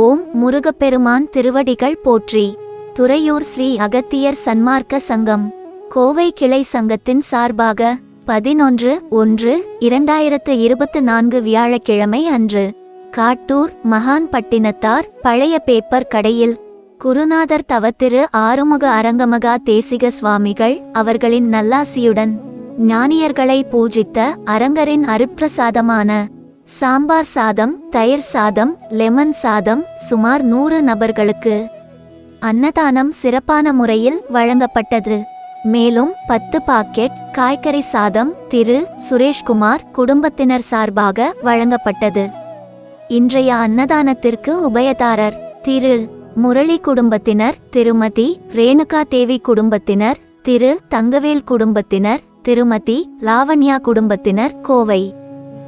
ஓம் முருகப்பெருமான் திருவடிகள் போற்றி. துறையூர் ஸ்ரீ அகத்தியர் சன்மார்க்க சங்கம். கோவை கிளை சங்கத்தின் சார்பாக பதினொன்று ஒன்று இரண்டாயிரத்து இருபத்து நான்கு வியாழக்கிழமை அன்று காட்டூர் மகான் பட்டினத்தார் பழைய பேப்பர் கடையில் குருநாதர் தவத்திரு ஆறுமுக அரங்கமகா தேசிக சுவாமிகள் அவர்களின் நல்லாசியுடன் ஞானியர்களை பூஜித்த அரங்கரின் அருப்பிரசாதமான சாம்பார் சாதம் தயிர் சாதம் லெமன் சாதம் சுமார் நூறு நபர்களுக்கு அன்னதானம் சிறப்பான முறையில் வழங்கப்பட்டது. மேலும் பத்து பாக்கெட் காய்கறி சாதம் திரு. சுரேஷ்குமார் குடும்பத்தினர் சார்பாக வழங்கப்பட்டது. இன்றைய அன்னதானத்திற்கு உபயதாரர் திரு. முரளி குடும்பத்தினர் திருமதி ரேணுகா தேவி குடும்பத்தினர் திரு. தங்கவேல் குடும்பத்தினர் திருமதி லாவண்யா குடும்பத்தினர் கோவை.